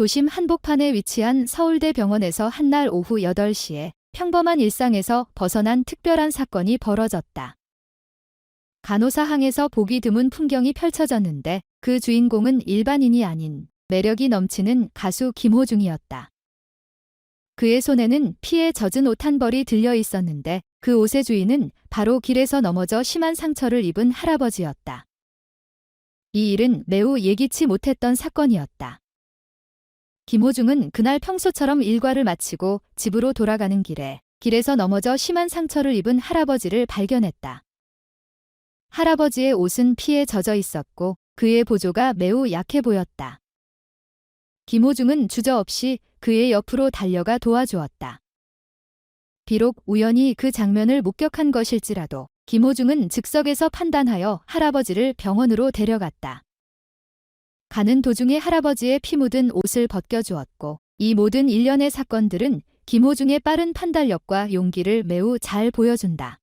도심 한복판에 위치한 서울대 병원에서 한날 오후 8시에 평범한 일상에서 벗어난 특별한 사건이 벌어졌다. 간호사항에서 보기 드문 풍경이 펼쳐졌는데 그 주인공은 일반인이 아닌 매력이 넘치는 가수 김호중이었다. 그의 손에는 피에 젖은 옷 한 벌이 들려 있었는데 그 옷의 주인은 바로 길에서 넘어져 심한 상처를 입은 할아버지였다. 이 일은 매우 예기치 못했던 사건이었다. 김호중은 그날 평소처럼 일과를 마치고 집으로 돌아가는 길에 길에서 넘어져 심한 상처를 입은 할아버지를 발견했다. 할아버지의 옷은 피에 젖어 있었고 그의 보조가 매우 약해 보였다. 김호중은 주저없이 그의 옆으로 달려가 도와주었다. 비록 우연히 그 장면을 목격한 것일지라도 김호중은 즉석에서 판단하여 할아버지를 병원으로 데려갔다. 가는 도중에 할아버지의 피 묻은 옷을 벗겨주었고 이 모든 일련의 사건들은 김호중의 빠른 판단력과 용기를 매우 잘 보여준다.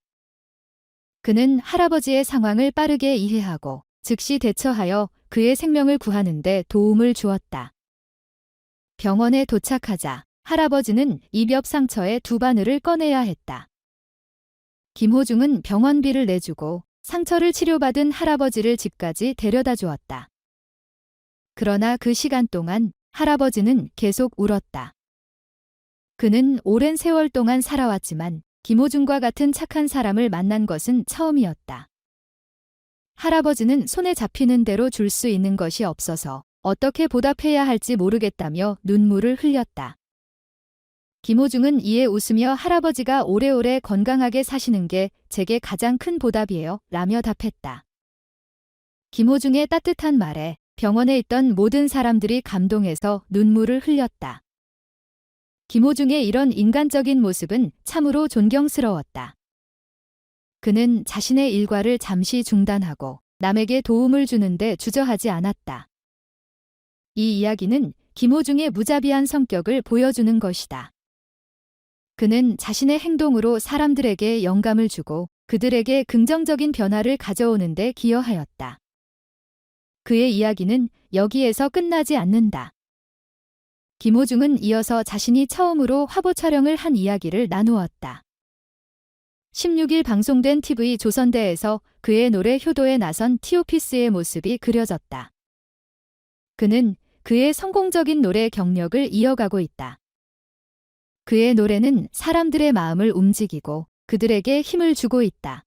그는 할아버지의 상황을 빠르게 이해하고 즉시 대처하여 그의 생명을 구하는 데 도움을 주었다. 병원에 도착하자 할아버지는 입엽 상처에 두 바늘을 꺼내야 했다. 김호중은 병원비를 내주고 상처를 치료받은 할아버지를 집까지 데려다 주었다. 그러나 그 시간 동안 할아버지는 계속 울었다. 그는 오랜 세월 동안 살아왔지만 김호중과 같은 착한 사람을 만난 것은 처음이었다. 할아버지는 손에 잡히는 대로 줄 수 있는 것이 없어서 어떻게 보답해야 할지 모르겠다며 눈물을 흘렸다. 김호중은 이에 웃으며 할아버지가 오래오래 건강하게 사시는 게 제게 가장 큰 보답이에요. 라며 답했다. 김호중의 따뜻한 말에 병원에 있던 모든 사람들이 감동해서 눈물을 흘렸다. 김호중의 이런 인간적인 모습은 참으로 존경스러웠다. 그는 자신의 일과를 잠시 중단하고 남에게 도움을 주는데 주저하지 않았다. 이 이야기는 김호중의 무자비한 성격을 보여주는 것이다. 그는 자신의 행동으로 사람들에게 영감을 주고 그들에게 긍정적인 변화를 가져오는데 기여하였다. 그의 이야기는 여기에서 끝나지 않는다. 김호중은 이어서 자신이 처음으로 화보 촬영을 한 이야기를 나누었다. 16일 방송된 TV 조선대에서 그의 노래 효도에 나선 티오피스의 모습이 그려졌다. 그는 그의 성공적인 노래 경력을 이어가고 있다. 그의 노래는 사람들의 마음을 움직이고 그들에게 힘을 주고 있다.